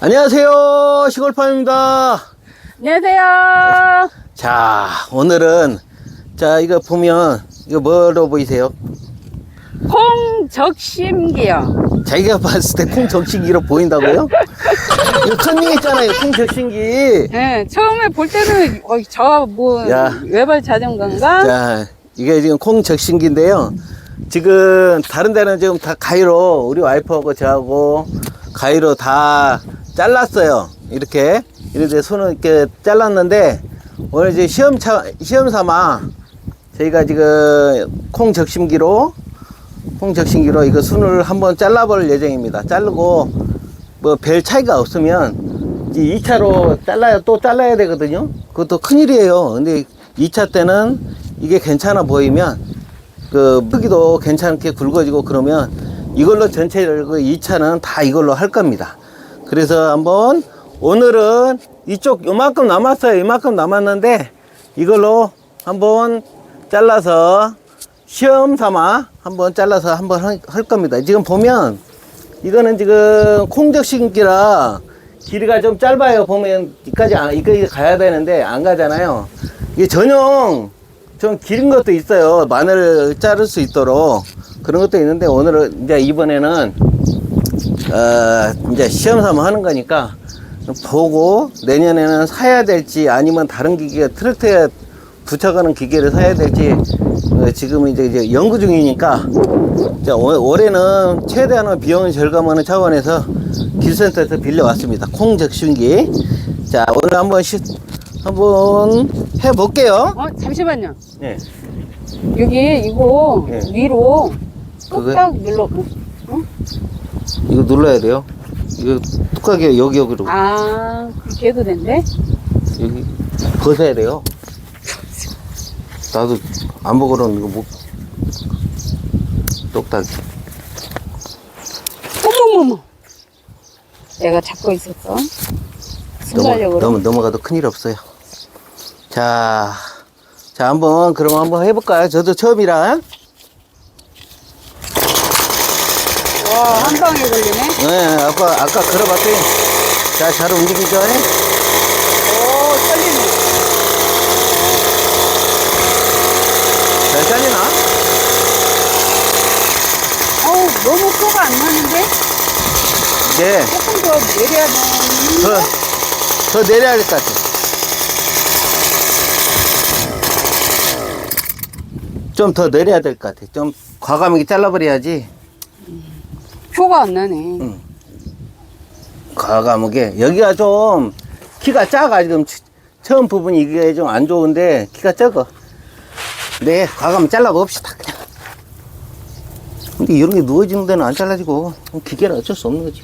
안녕하세요. 시골팜입니다. 안녕하세요. 자, 오늘은, 자, 이거 보면, 이거 뭐로 보이세요? 콩적심기요. 자기가 봤을 때 콩 적신기로 보인다고요? 이거 컨닝 했잖아요, 콩 적신기. 네, 처음에 볼 때는 어, 저뭐 야. 외발 자전거인가? 자, 이게 지금 콩 적신기인데요. 지금 다른 데는 지금 다 가위로 우리 와이프하고 저하고 가위로 다 잘랐어요. 이렇게 이렇게 손을 이렇게 잘랐는데 오늘 이제 시험 차 시험 삼아 저희가 지금 콩 적심기로 콩 적심기로 이거 순을 한번 잘라볼 예정입니다. 자르고 뭐 별 차이가 없으면 이제 2차로 잘라야 또 잘라야 되거든요. 그것도 큰 일이에요. 근데 2차 때는 이게 괜찮아 보이면 그 크기도 괜찮게 굵어지고 그러면 이걸로 전체를 그 2차는 다 이걸로 할 겁니다. 그래서 한번 오늘은 이쪽 요만큼 남았어요. 이만큼 남았는데 이걸로 한번 잘라서 시험 삼아 한번 잘라서 한번 할- 할 겁니다. 지금 보면 이거는 지금 콩적신기라 길이가 좀 짧아요. 보면 이까지 안- 이까지 가야 되는데 안 가잖아요. 이게 전용 좀 긴 것도 있어요. 마늘 자를 수 있도록 그런 것도 있는데 오늘은 이제 이번에는 어, 이제 시험 삼아 하는 거니까 보고 내년에는 사야 될지 아니면 다른 기계 트랙터에 붙여가는 기계를 사야 될지 어, 지금 이제, 이제 연구 중이니까 자, 올- 올해는 최대한의 비용 절감하는 차원에서 길센터에서 빌려왔습니다. 콩 적신기. 자, 오늘 한번 시, 한번 해볼게요. 어 잠시만요. 네. 여기 이거 네. 위로? 뚝딱 눌러. 어? 이거 눌러야 돼요. 이거 뚝하게 여기 여기로 아 그렇게 해도 된대? 여기 벗어야 돼요. 나도 안 먹으러는 이거 못 똑딱이. 어머머머. 내가 잡고 있었어. 넘어, 순간적으로. 넘어, 넘어 가도 큰일 없어요. 자, 자, 한번, 그럼 한번 해볼까요? 저도 처음이라. 한 방에 걸리네. 네, 아까, 아까 걸어봤더니, 자, 잘 움직이죠? 오 떨리네. 잘 잘리나? 어우 너무 표가 안 나는데 네, 조금 더 내려야 되는. 더, 더 내려야 될 것 같아. 좀 더 내려야 될 것 같아. 좀 과감 있게 잘라버려야지. 표가 안 나네. 과감하게. 여기가 좀 키가 작아. 지금 치- 처음 부분이 이게 좀 안 좋은데 키가 작아. 네, 과감 잘라봅시다. 그냥. 근데 이런 게 누워지는 데는 안 잘라지고 기계는 어쩔 수 없는 거지.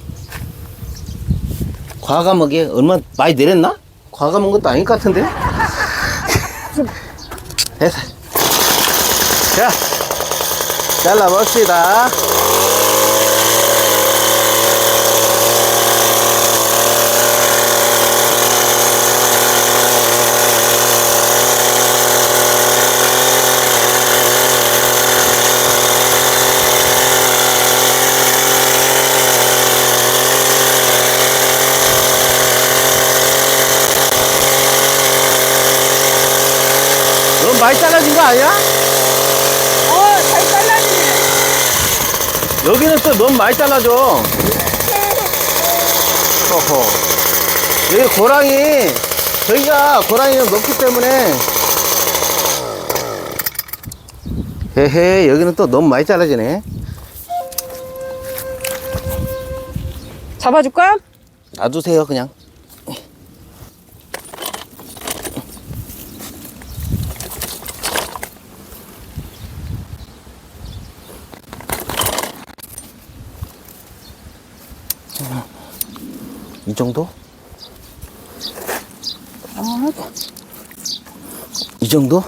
과감하게 얼마 많이 내렸나? 과감한 것도 아닐 것 같은데. 됐어. 자, 잘라봅시다. 거 아니야? 어 잘 잘라지네. 여기는 또 너무 많이 잘라줘. 어허. 여기 고랑이, 저희가 고랑이를 넣기 때문에. 헤헤, 여기는 또 너무 많이 잘라지네. 잡아줄까? 놔두세요, 그냥. 정도? 아, 이 정도?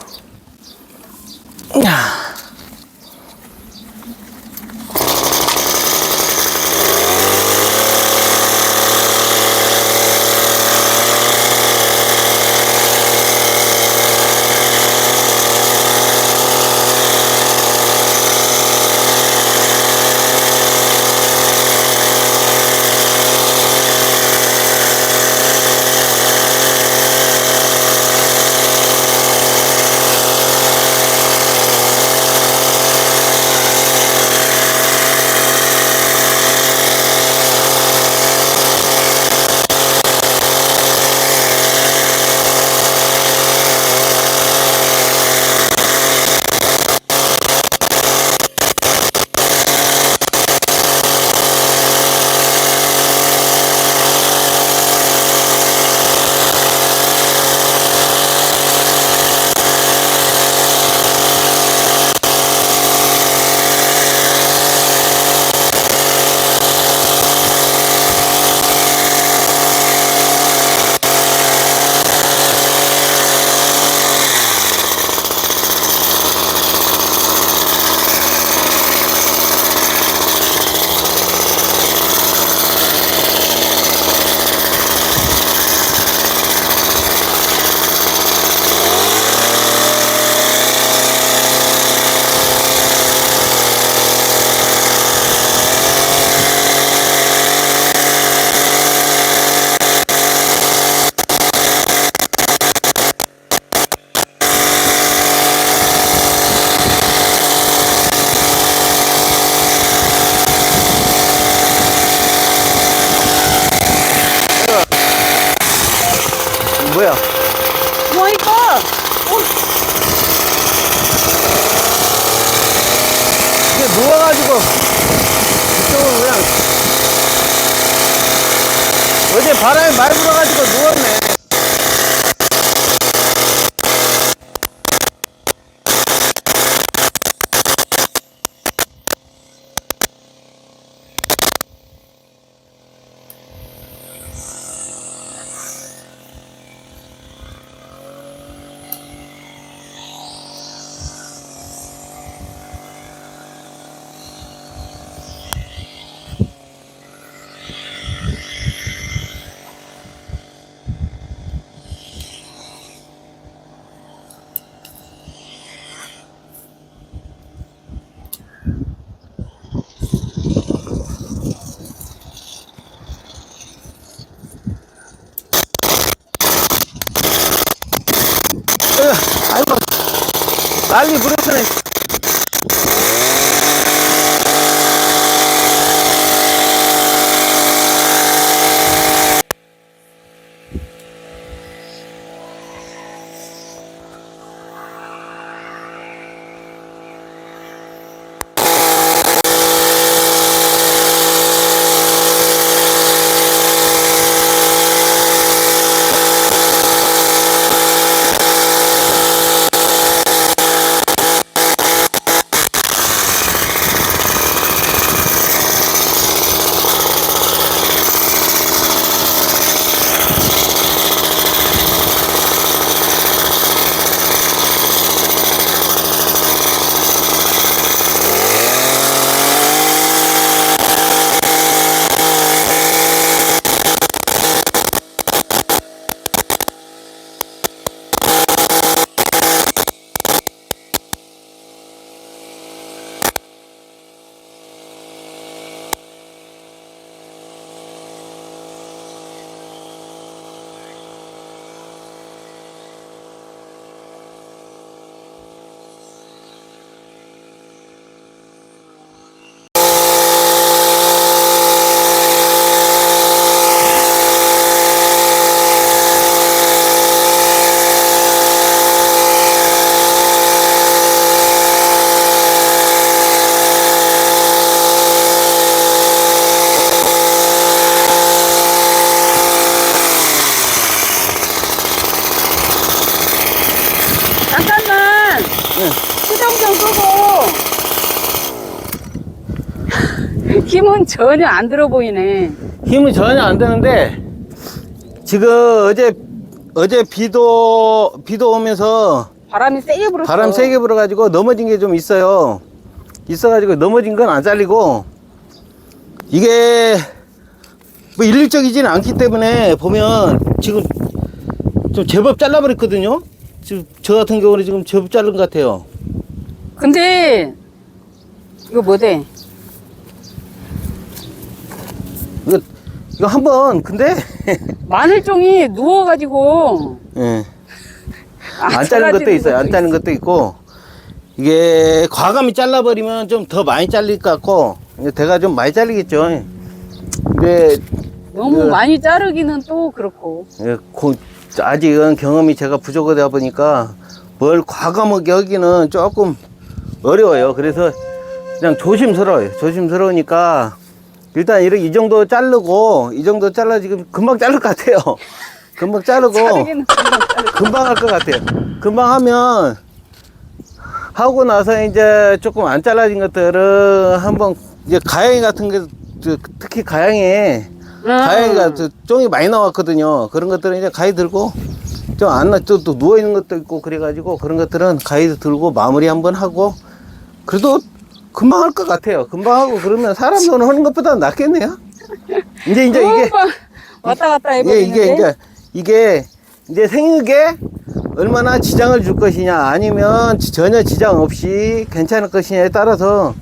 난리 부르스네. 잠깐만. 수정 좀 끄고. 힘은 전혀 안 들어 보이네. 힘은 전혀 안 되는데 지금 어제 어제 비도 비도 오면서 바람이 세게 불었어. 바람 세게 불어가지고 넘어진 게 좀 있어요. 있어가지고 넘어진 건 안 잘리고 이게 뭐 일률적이지는 않기 때문에 보면 지금 좀 제법 잘라버렸거든요. 지금 저 같은 경우는 지금 제법 자른 것 같아요. 근데 이거 뭐대? 이거 이거 한번 근데 마늘종이 누워가지고 예. 안안 자른 것도 있어요. 안 자른 것도 있고 이게 과감히 잘라버리면 좀 더 많이 잘릴 것 같고 대가 좀 많이 잘리겠죠. 근데 너무 그- 많이 자르기는 또 그렇고. 예, 고- 아직은 경험이 제가 부족하다 보니까 뭘 과감하게 하기는 조금 어려워요. 그래서 그냥 조심스러워요. 조심스러우니까 일단 이렇게 이 정도 자르고 이 정도 잘라 지금 금방 자를 것 같아요. 금방 자르고 금방. 금방 할 것 같아요. 금방 하면 하고 나서 이제 조금 안 잘라진 것들은 한번 이제 가양이 같은 게 저- 특히 가양이 가양이가 저 쫑이 많이 나왔거든요. 그런 것들은 이제 가위 들고 좀안 나, 또, 또 누워 있는 것도 있고 그래가지고 그런 것들은 가위 들고 마무리 한번 하고 그래도 금방 할 것 같아요. 금방 하고 그러면 사람 손으로 하는 것보다 낫겠네요. 이제 이제 이게 왔다 갔다 이게 해버리는데. 이게 이제 이게 이제 생육에 얼마나 지장을 줄 것이냐 아니면 지- 전혀 지장 없이 괜찮을 것이냐에 따라서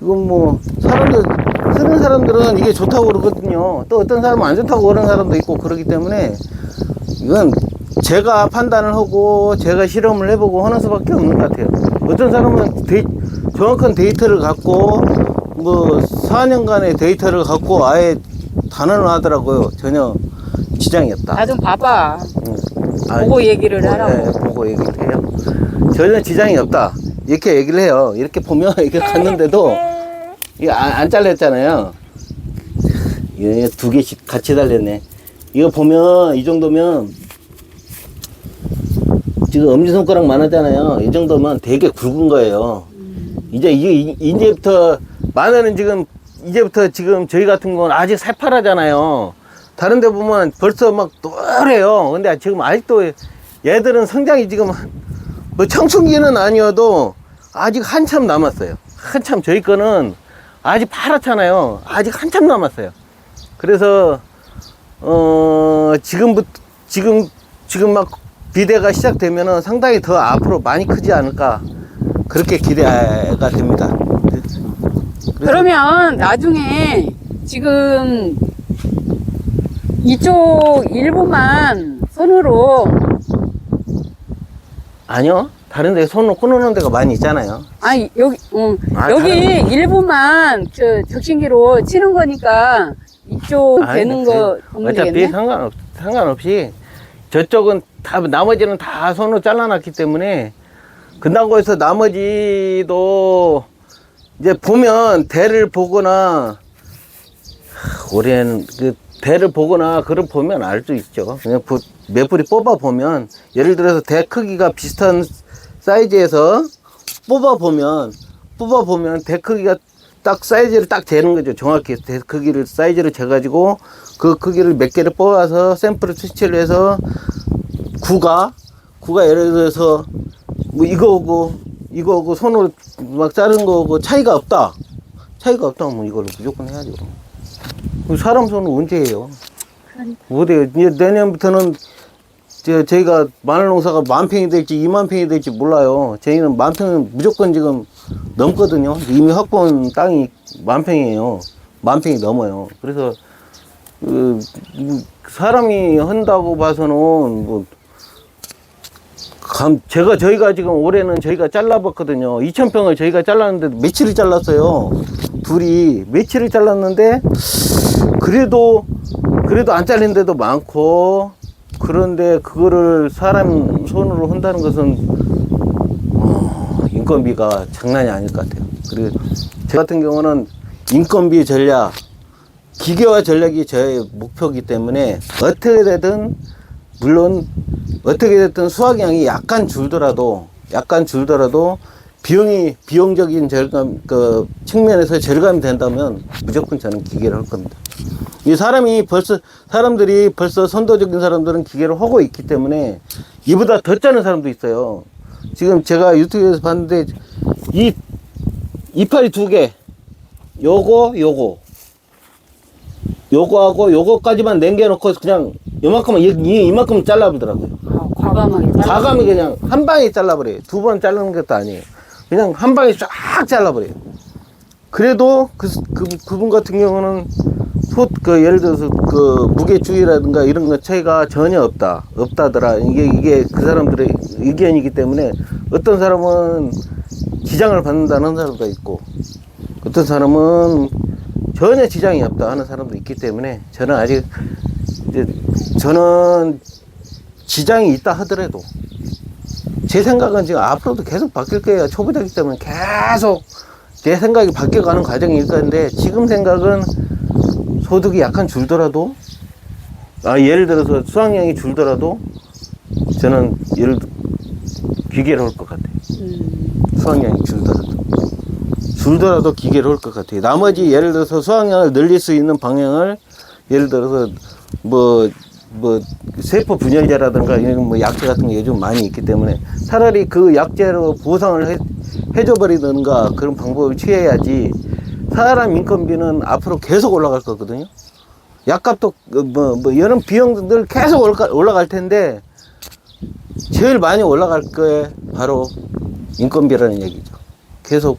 이건 뭐 사람들 쓰는 사람들은 이게 좋다고 그러거든요. 또 어떤 사람은 안 좋다고 그러는 사람도 있고 그러기 때문에 이건 제가 판단을 하고 제가 실험을 해보고 하는 수밖에 없는 것 같아요. 어떤 사람은 데이- 정확한 데이터를 갖고 뭐 4년간의 데이터를 갖고 아예 단언을 하더라고요. 전혀 지장이 없다. 나 좀 봐봐. 아, 보고 얘기를 보- 하라고. 예, 보고 얘기를 해요. 전혀 지장이 없다. 이렇게 얘기를 해요. 이렇게 보면 이렇게 갔는데도 이거 안, 안 잘렸잖아요. 이거 두 개씩 같이 달렸네. 이거 보면 이 정도면 지금 엄지손가락만 하잖아요. 이 정도면 되게 굵은 거예요. 이제 이- 이제부터 마늘은 지금 이제부터 지금 저희 같은 건 아직 새파랗잖아요. 다른 데 보면 벌써 막 노래요. 근데 지금 아직도 얘들은 성장이 지금 뭐 청춘기는 아니어도 아직 한참 남았어요. 한참 저희 거는 아직 파랗잖아요. 아직 한참 남았어요. 그래서 어 지금부터 지금 지금 막 비대가 시작되면은 상당히 더 앞으로 많이 크지 않을까 그렇게 기대가 됩니다. 그러면 나중에 지금 이쪽 일부만 손으로 아니요 다른 데 손을 끊어놓는 데가 많이 있잖아요. 아니 여기 응. 아, 여기 다른 일부만 저 적신기로 치는 거니까 이쪽 아니, 되는 그- 거 어차피 되겠네. 상관없, 상관없이 저쪽은 다 나머지는 다 손으로 잘라놨기 때문에 해서 나머지도 이제 보면 대를 보거나 하, 올해는 그 대를 보거나 그걸 보면 알 수 있죠. 그냥 뿌리 뽑아 보면 예를 들어서 대 크기가 비슷한 사이즈에서 뽑아 보면 뽑아 보면 대 크기가 딱 사이즈를 딱 재는 거죠. 정확히 대 크기를 사이즈를 재 가지고 그 크기를 몇 개를 뽑아서 샘플을 수치를 해서 구가 구가 예를 들어서 뭐 이거고 이거고 손으로 막 자른 거고 차이가 없다. 차이가 없다면 뭐 이걸로 무조건 해야죠. 그 사람 손은 언제 해요? 못해요. 이제 내년부터는 저, 저희가 마늘 농사가 만 평이 될지 이만 평이 될지 몰라요. 저희는 만 평은 무조건 지금 넘거든요. 이미 확보한 땅이 만 평이에요. 만 평이 넘어요. 그래서 그, 음, 사람이 한다고 봐서는 뭐 감, 제가 저희가 지금 올해는 저희가 잘라봤거든요. 2,000평을 저희가 잘랐는데 며칠을 잘랐어요. 둘이 며칠을 잘랐는데 그래도 그래도 안 잘린 데도 많고 그런데 그거를 사람 손으로 한다는 것은 어, 인건비가 장난이 아닐 것 같아요. 그리고 저 같은 경우는 인건비 전략, 기계화 전략이 저의 목표이기 때문에 어떻게 되든 물론 어떻게 됐든 수확량이 약간 줄더라도 약간 줄더라도 비용이 비용적인 절감 그 측면에서 절감이 된다면 무조건 저는 기계를 할 겁니다. 이 사람이 벌써 사람들이 벌써 선도적인 사람들은 기계를 하고 있기 때문에 이보다 더 짜는 사람도 있어요. 지금 제가 유튜브에서 봤는데 이 이파리 두 개, 요거 요거 요거하고 요거까지만 남겨놓고 그냥 요만큼만 이, 이- 이만큼 잘라보더라고요. 아, 과감하게. 잘라. 과감히 그냥 한 방에 잘라버려요. 두 번 자르는 것도 아니에요. 그냥 한 방에 쫙 잘라버려요. 그래도 그, 그, 그분 같은 경우는 소, 그, 예를 들어서 그 무게주의라든가 이런 것 차이가 전혀 없다. 없다더라. 이게, 이게 그 사람들의 의견이기 때문에 어떤 사람은 지장을 받는다는 사람도 있고 어떤 사람은 전혀 지장이 없다 하는 사람도 있기 때문에 저는 아직 이제 저는 지장이 있다 하더라도 제 생각은 지금 앞으로도 계속 바뀔 거예요. 초보자이기 때문에 계속 제 생각이 바뀌어가는 과정일 건데 지금 생각은 소득이 약간 줄더라도 아 예를 들어서 수확량이 줄더라도 저는 예를 들- 기계를 할 것 같아요. 음, 수확량이 줄더라도 줄더라도 기계를 할것 같아요. 나머지 예를 들어서 수확량을 늘릴 수 있는 방향을 예를 들어서 뭐 뭐 세포 분열제라든가 이런 뭐 약제 같은 게 요즘 많이 있기 때문에 차라리 그 약제로 보상을 해, 해줘 버리든가 그런 방법을 취해야지 사람 인건비는 앞으로 계속 올라갈 거거든요. 약값도 그 뭐, 뭐 이런 비용들 계속 올라갈 텐데 제일 많이 올라갈 거에 바로 인건비라는 얘기죠. 계속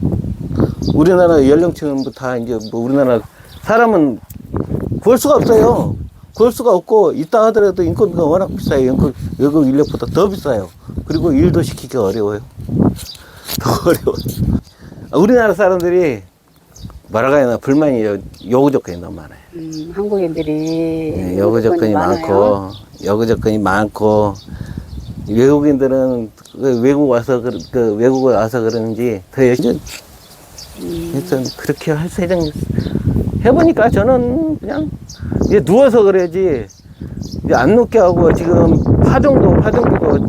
우리나라 연령층부터 다 이제 뭐 우리나라 사람은 구할 수가 없어요. 구할 수가 없고 있다 하더라도 인건비가 워낙 비싸요. 인건, 외국 인력보다 더 비싸요. 그리고 일도 시키기 어려워요. 더 어려워요. 아, 우리나라 사람들이 뭐라고 해야 되나 불만이 요- 요구 조건이 너무 많아요. 음, 한국인들이 네, 요구 조건이 많아요. 많고 요구 조건이 많고 외국인들은 그 외국 와서 그, 그 외국에 와서 그런지 더 열심히 그래서 그렇게 할 세정 해보니까 저는 그냥 이제 누워서 그래야지. 이제 안 눕게 하고 지금 파종도 파종기도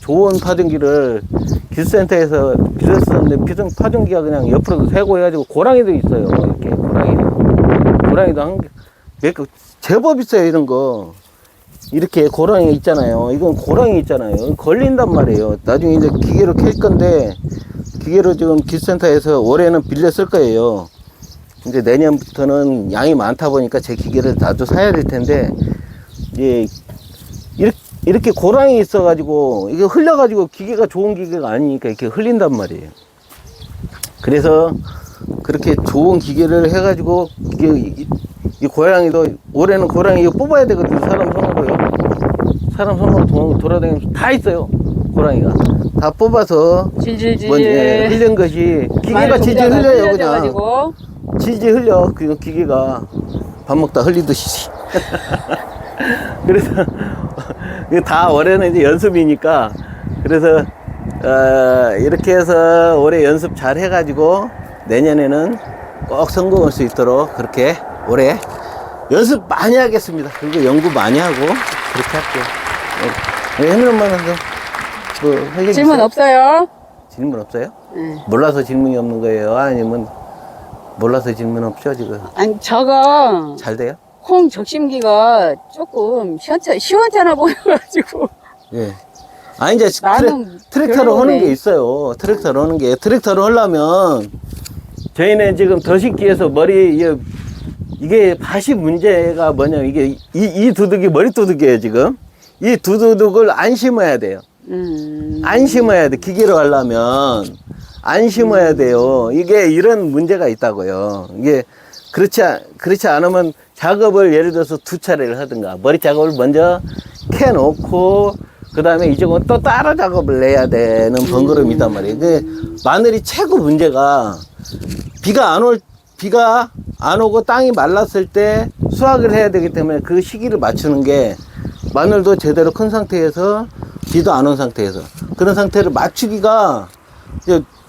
좋은 파종기를 기술센터에서 빌렸었는데 비전 파종기가 그냥 옆으로 세고 해가지고 고랑이도 있어요. 이렇게 고랑이 고랑이도 한몇 제법 있어요 이런 거. 이렇게 고랑이 있잖아요. 이건 고랑이 있잖아요. 걸린단 말이에요. 나중에 이제 기계로 캘 건데 기계로 지금 기술센터에서 올해는 빌려 쓸 거예요 이제 내년부터는 양이 많다 보니까 제 기계를 나도 사야 될 텐데 이제 이렇게, 이렇게 고랑이 있어가지고 이게 흘려가지고 기계가 좋은 기계가 아니니까 이렇게 흘린단 말이에요. 그래서 그렇게 좋은 기계를 해가지고 이게 이, 이 고양이도 올해는 이거 뽑아야 되거든요. 사람 손으로요. 사람 손으로 도- 돌아다니면서 다 있어요. 고양이가 다 뽑아서 질질질. 뭔 예, 흘린 것이 기계가 질질 흘려요 그냥. 지지 흘려 그 기계가. 밥 먹다 흘리듯이. 그래서 다 올해는 이제 연습이니까. 그래서 어, 이렇게 해서 올해 연습 잘 해가지고 내년에는 꼭 성공할 수 있도록 그렇게 올해 연습 많이 하겠습니다. 그리고 연구 많이 하고 그렇게 할게요. 네, 혜민 엄마는 뭐 할 얘기 질문 있어요? 없어요? 질문 없어요? 네. 몰라서 질문이 없는 거예요 아니면 몰라서 질문 없죠 지금 아니, 저거, 잘 돼요? 콩 적심기가 조금 시원찮, 시원찮아 보여가지고. 예. 아 이제 나는 트랙, 트랙터로. 하는 게 있어요. 트랙터로 하는 게 트랙터로 하려면 저희는 지금 더식기에서 머리 이게, 이게 밭이 문제가 뭐냐면 이게 이, 이 두둑이 머리 두둑이에요 지금. 이 두둑을 안 심어야 돼요. 음. 안 심어야 돼. 기계로 하려면 안 심어야 돼요. 이게 이런 문제가 있다고요. 이게 그렇지 않- 그렇지 않으면 작업을 예를 들어서 두 차례를 하든가 머리 작업을 먼저 캐 놓고 그다음에 이쪽은 또 따로 작업을 내야 되는 번거로움이단 말이에요. 그 마늘이 최고 문제가 비가 안 올 비가 안 오고 땅이 말랐을 때 수확을 해야 되기 때문에 그 시기를 맞추는 게 마늘도 제대로 큰 상태에서 비도 안 온 상태에서 그런 상태를 맞추기가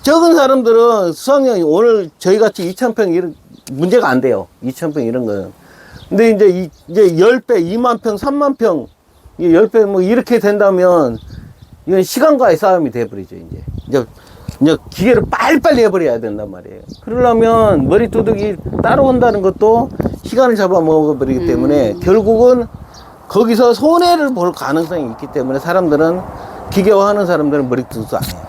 적은 사람들은 수확량이 오늘 저희 같이 2,000평 이런 문제가 안 돼요. 2,000평 이런 거는. 근데 이제 이, 이제 10배, 2만 평, 3만 평, 이 10배 뭐 이렇게 된다면 이건 시간과의 싸움이 돼버리죠, 이제. 이제, 이제 기계를 빨리빨리 해버려야 된단 말이에요. 그러려면 머리 두둑이 따라온다는 것도 시간을 잡아먹어버리기 때문에 결국은 거기서 손해를 볼 가능성이 있기 때문에 사람들은 기계화하는 사람들은 머리 두둑도 안 해요.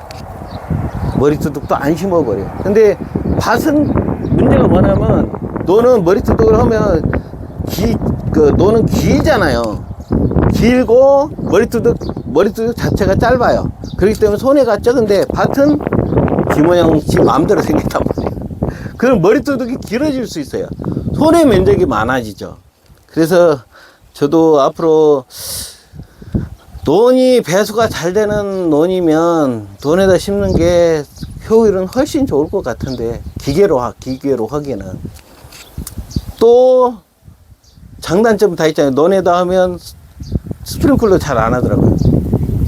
머리 두둑도 안 심어버려요. 근데 밭은 문제가 뭐냐면 너는 머리 두둑을 하면 기, 그, 너는 길잖아요. 길고 머리 두둑, 머리 두둑 자체가 짧아요. 그렇기 때문에 손해가 적은데 밭은 지 모양 지 마음대로 생겼단 말이에요. 그럼 머리 두둑이 길어질 수 있어요. 손해 면적이 많아지죠. 그래서 저도 앞으로 논이 배수가 잘 되는 논이면 논에다 심는 게 효율은 훨씬 좋을 것 같은데 기계로 하 기계로 하기에는 또 장단점 다 있잖아요. 논에다 하면 스- 스프링클러 잘 안 하더라고요.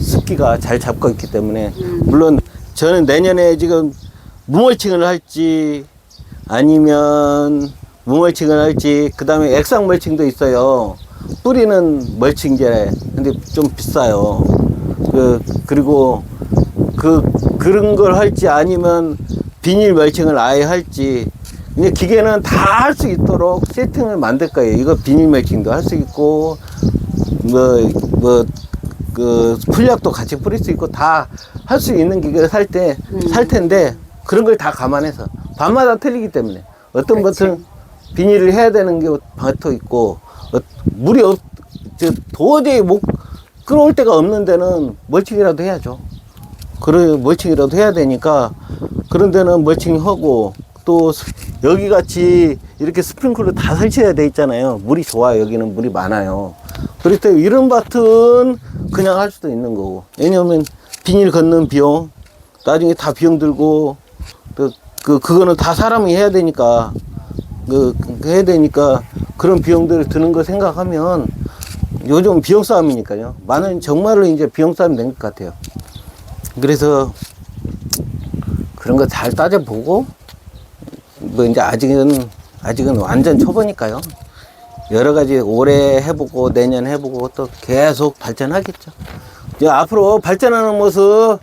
습기가 잘 잡고 있기 때문에 물론 저는 내년에 지금 무멀칭을 할지 아니면 무멀칭을 할지 그 다음에 액상 멀칭도 있어요. 뿌리는 멀칭제 근데 좀 비싸요. 그 그리고 그 그런 걸 할지 아니면 비닐 멀칭을 아예 할지 이제 기계는 다 할 수 있도록 세팅을 만들 거예요. 이거 비닐 멀칭도 할 수 있고 뭐 뭐 그 풀약도 같이 뿌릴 수 있고 다 할 수 있는 기계를 살 때살 텐데 그런 걸 다 감안해서 밤마다 틀리기 때문에 어떤. 것은 비닐을 해야 되는 게 밭도 있고 어, 물이 없, 저 도저히 못 끌어올 데가 없는 데는 멀칭이라도 해야죠. 그래 멀칭이라도 해야 되니까 그런 데는 멀칭하고 또 스- 여기 같이 이렇게 스프링클러 다 설치해야 돼 있잖아요. 물이 좋아요. 여기는 물이 많아요. 그럴 때 이런 밭은 그냥 할 수도 있는 거고. 왜냐면 비닐 걷는 비용 나중에 다 비용 들고 그, 그 그거는 다 사람이 해야 되니까 그, 그 해야 되니까 그런 비용들을 드는 거 생각하면 요즘 비용 싸움이니까요. 많은 정말로 이제 비용 싸움이 된 것 같아요. 그래서 그런 거 잘 따져보고 뭐 이제 아직은 아직은 완전 초보니까요. 여러 가지 올해 해보고 내년 해보고 또 계속 발전하겠죠. 이제 앞으로 발전하는 모습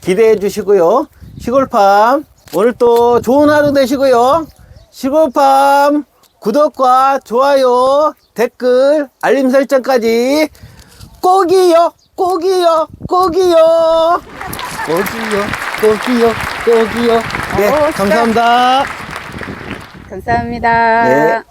기대해 주시고요. 시골팜 오늘 또 좋은 하루 되시고요. 시골팜 구독과 좋아요 댓글 알림 설정까지 꼭이요 꼭이요 꼭이요 꼭이요 꼭이요 꼭이요 네 어, 진짜. 감사합니다. 감사합니다. 네.